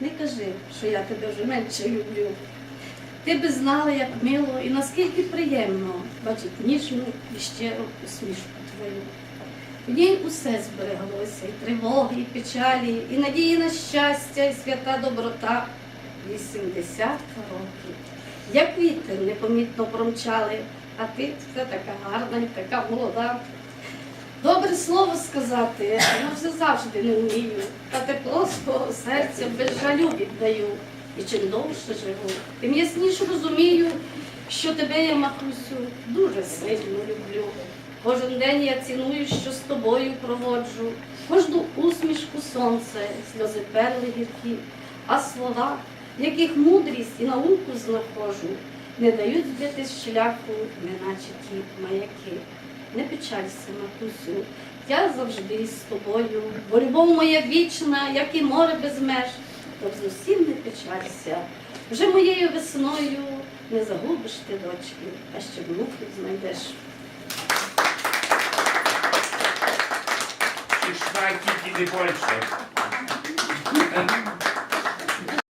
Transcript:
не кажи, що я тебе вже менше люблю. Ти би знала, як мило і наскільки приємно бачити ніжну і щиру усмішку твою. В ній усе збереглося, і тривоги, і печалі, і надії на щастя, і свята доброта. 80 років. Як вітер непомітно промчали, а ти все така гарна і така молода. Добре слово сказати, я вже завжди не вмію, та тепло свого серця без жалю віддаю. І чим довше живу, тим ясніше розумію, що тебе я, Махусю, дуже сильно люблю. Кожен день я ціную, що з тобою проводжу, кожну усмішку сонце, сльози перли гіркі, а слова, в яких мудрість і науку знаходжу, не дають збити з шляху, неначе ті маяки. Не печалься, матусю, я завжди з тобою, бо любов моя вічна, як і море без меж. Тож зовсім не печалься. Вже моєю весною не загубиш ти дочки, а ще внуків знайдеш. Przyszwajki kiedy Polsce.